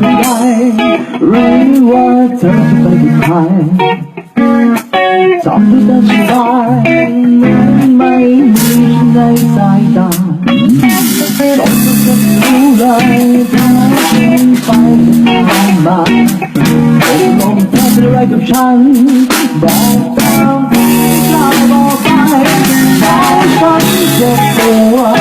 ใดรู้ว่าเธอจะไปที่ใครจำทุกแต่สายเหมือนไม่มีในสายตาจำได้แต่รู้เลยถ้าเป็ไปทำมาตกลงเธอเป็นอะไรกับฉัน บอกตามที่เธอบอกไปบอกฉันเจ็บปวด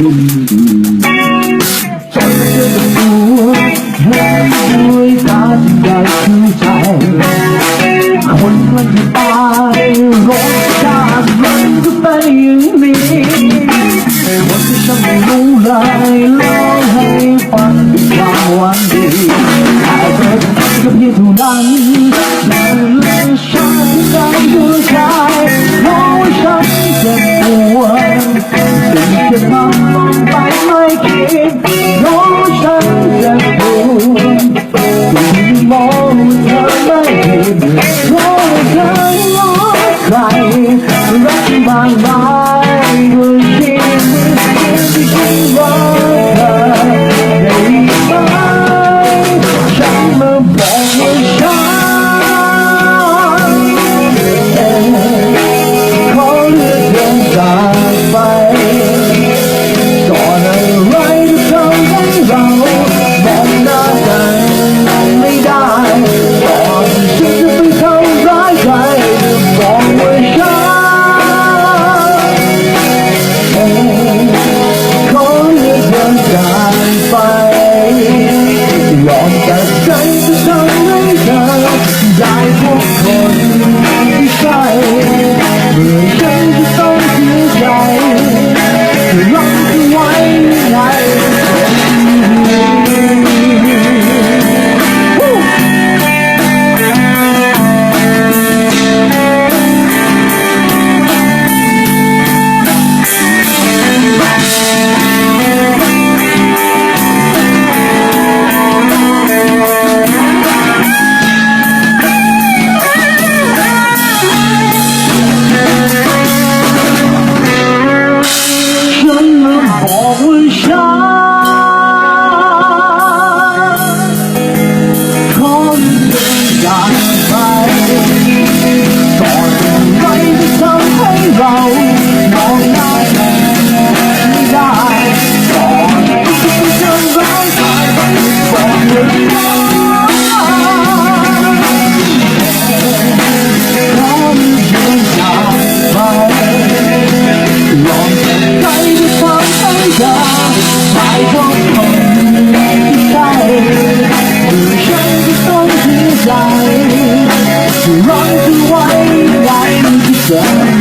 คนมัน my God. Run to white, white and desire